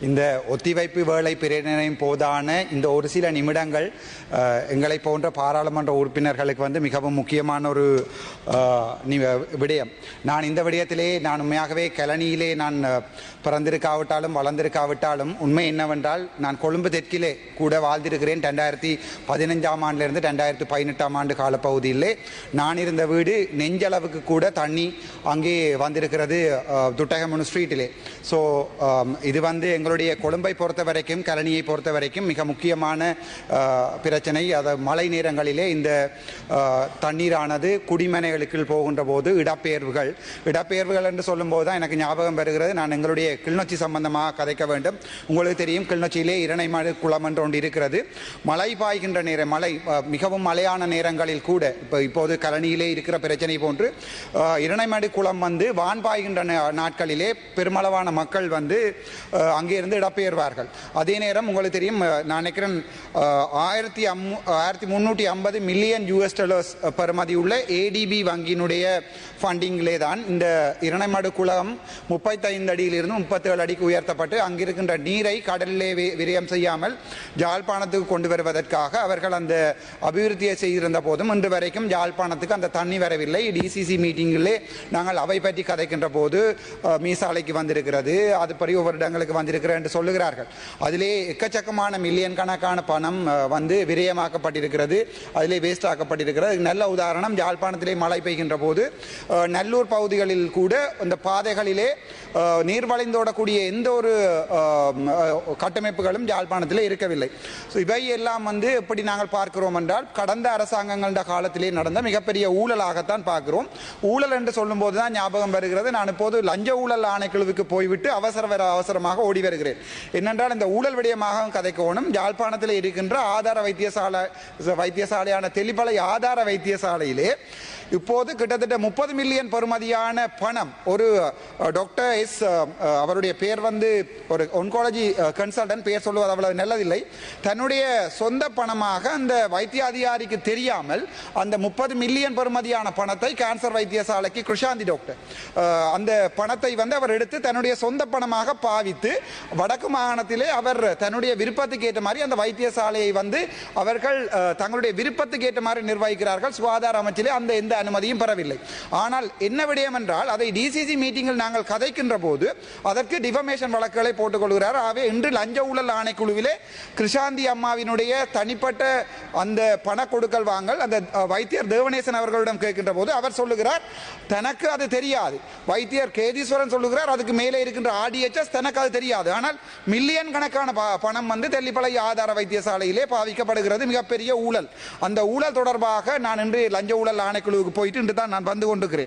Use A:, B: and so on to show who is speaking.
A: இந்த ஒத்திவைப்பு வேலை பிரேரணையின் போதான இந்த ஒரு சில நிமிடங்கள் எங்களை போன்ற பாராளுமன்ற உறுப்பினர்களுக்கு வந்து மிகவும் முக்கியமான ஒரு நி- விடயம். நான் இந்த விடயத்திலே நான் உண்மையாகவே கலனியிலே நான் பிறந்திருக்காவிட்டாலும் வளர்ந்திருக்காவிட்டாலும் உண்மை என்னவென்றால் நான் கொழும்பு தெற்கிலே கூட வாழ்ந்திருக்கிறேன். ரெண்டாயிரத்தி பதினஞ்சாம் ஆண்டிலிருந்து ரெண்டாயிரத்தி பதினெட்டாம் ஆண்டு காலப்பகுதியிலே நான் இருந்த வீடு நெஞ்சளவுக்கு கூட தண்ணி அங்கே வந்திருக்கிறது துட்டகமனு ஸ்ட்ரீட்டிலே. ஸோ இது வந்து எங்களுடைய கொழும்பை பொறுத்த வரைக்கும் கலனியை பொறுத்த வரைக்கும் மிக முக்கியமான பிரச்சனை. அது மழை நேரங்களிலே இந்த தண்ணீரானது குடிமனைகளுக்கு போகின்ற போது இடப்பெயர்வுகள். இடப்பெயர்வுகள் என்று சொல்லும்போது தான் எனக்கு ஞாபகம் வருகிறது. நான் எங்களுடைய கிளிநொச்சி சம்பந்தமாக கதைக்க வேண்டும். உங்களுக்கு தெரியும் கிளிநொச்சியிலே இரணைமடு குளம் என்று ஒன்று இருக்கிறது. மழை பாய்கின்ற நேரம் மழை மிகவும் மழையான நேரங்களில் கூட இப்போ இப்போது கலனியிலே இருக்கிற பிரச்சனை போன்று இரணைமடு குளம் வந்து வான் பாய்கின்ற நாட்களிலே பெருமளவான மக்கள் வந்து அங்கே அங்கிருந்து இடம்பெயர்வார்கள். அதே நேரம் உங்களுக்கு தெரியும் நான் நினைக்கிறேன் ஆயிரத்தி அம் ஆயிரத்தி முந்நூற்றி ஐம்பது மில்லியன் யூஎஸ் டாலர்ஸ் பெறுமதி உள்ள ஏடிபி வங்கியினுடைய ஃபண்டிங்கிலே தான் இந்த இரணைமடு குளம் முப்பத்தைந்து அடியிலிருந்து முப்பத்தேழு அடிக்கு உயர்த்தப்பட்டு அங்கிருக்கின்ற நீரை கடலிலே விரயம் செய்யாமல் ஜாழ்ப்பாணத்துக்கு கொண்டு வருவதற்காக அவர்கள் அந்த அபிவிருத்தியை செய்திருந்த போதும் இன்று வரைக்கும் ஜாழ்ப்பாணத்துக்கு அந்த தண்ணி வரவில்லை. டிசிசி மீட்டிங்கிலே நாங்கள் அவை பற்றி கதைக்கின்ற போது மீசாலைக்கு வந்திருக்கிறது. அது படி ஒவ்வொரு இடங்களுக்கு வந்திருக்கிறது. என்று சொல்லுகிறார்கள். அதிலே எக்கச்சக்கமான மில்லியன் கணக்கான பணம் வந்து விரயமாக்கப்பட்டிருக்கிறது. அதிலே வேஸ்ட் ஆக்கப்பட்டிருக்கிறது. நல்ல உதாரணம் யாழ்ப்பாணத்திலே மழை பெய்கின்ற போது நல்லூர் பகுதிகளில் கூட இந்த பாதைகளிலே நீர்வளைந்தோடக்கூடிய நீர் வளைந்தோடக்கூடிய எந்த ஒரு கட்டமைப்புகளும் யாழ்ப்பாணத்திலே இருக்கவில்லை. ஸோ இவை எல்லாம் வந்து எப்படி நாங்கள் பார்க்கிறோம் என்றால் கடந்த அரசாங்கங்கள காலத்திலே நடந்த மிகப்பெரிய ஊழலாகத்தான் பார்க்கிறோம். ஊழல் என்று சொல்லும்போது தான் ஞாபகம் வருகிறது. நான் இப்போது லஞ்ச ஊழல் ஆணைக்குழுவுக்கு போய்விட்டு அவசர வர அவசரமாக ஓடி வருகிறேன். என்னென்றால் இந்த ஊழல் விடயமாக கதைக்கோணும். யாழ்ப்பாணத்தில் இருக்கின்ற ஆதார வைத்தியசாலை வைத்தியசாலையான தெளிப்பளை ஆதார வைத்தியசாலையிலே இப்போது கிட்டத்தட்ட முப்பது மில்லியன் பெறுமதியான பணம் ஒரு டாக்டர் எஸ் அவருடைய பேர் வந்து ஒரு ஒன்காலஜி கன்சல்டன்ட் பேர் சொல்லுவது அவ்வளவு நல்லதில்லை. தன்னுடைய சொந்த பணமாக அந்த வைத்திய அதிகாரிக்கு தெரியாமல் அந்த முப்பது மில்லியன் பெறுமதியான பணத்தை கேன்சர் வைத்தியசாலைக்கு கிருஷாந்தி டாக்டர் அந்த பணத்தை வந்து அவர் எடுத்து தன்னுடைய சொந்த பணமாக பாவித்து வடக்கு மாகாணத்திலே அவர் தன்னுடைய விருப்பத்துக்கு ஏற்ற மாதிரி அந்த வைத்தியசாலையை வந்து அவர்கள் தங்களுடைய விருப்பத்துக்கு ஏற்ற மாதிரி நிர்வகிக்கிறார்கள். சுகாதார அமைச்சிலே அந்த எந்த அனுமதியும் பெறவில்லை. ஆனால் என்ன விடயம் என்றால் அதை டிசிசி மீட்டிங்கில் நாங்கள் கதைக்கின்ற போது அதற்கு டிஃபமேஷன் வழக்குகளை போட்டுக்கொள்கிறார். ஆகவே இன்று லஞ்ச ஊழல் ஆணைக்குழுவிலே கிருஷாந்தி அம்மாவினுடைய தனிப்பட்ட அந்த பண கொடுக்கல் வாங்கல் அந்த வைத்தியர் தேவநேசன் அவர்களிடம் கேட்கின்ற போது அவர் சொல்லுகிறார் தனக்கு அது தெரியாது. வைத்தியர் கேதீஸ்வரன் சொல்லுகிறார் அதுக்கு மேலே இருக்கின்ற ஆடிஎச்எஸ் தனக்கு அது தெரியாது. ஆனால் மில்லியன் கணக்கான ப- பணம் வந்து தெல்லிப்பளை ஆதார வைத்தியசாலையிலே பாவிக்கப்படுகிறது மிகப்பெரிய ஊழல். அந்த ஊழல் தொடர்பாக நான் இன்று லஞ்ச ஊழல் ஆணைக்குழுவுக்கு போயிட்டு இன்று தான் நான் வந்து கொண்டிருக்கிறேன்.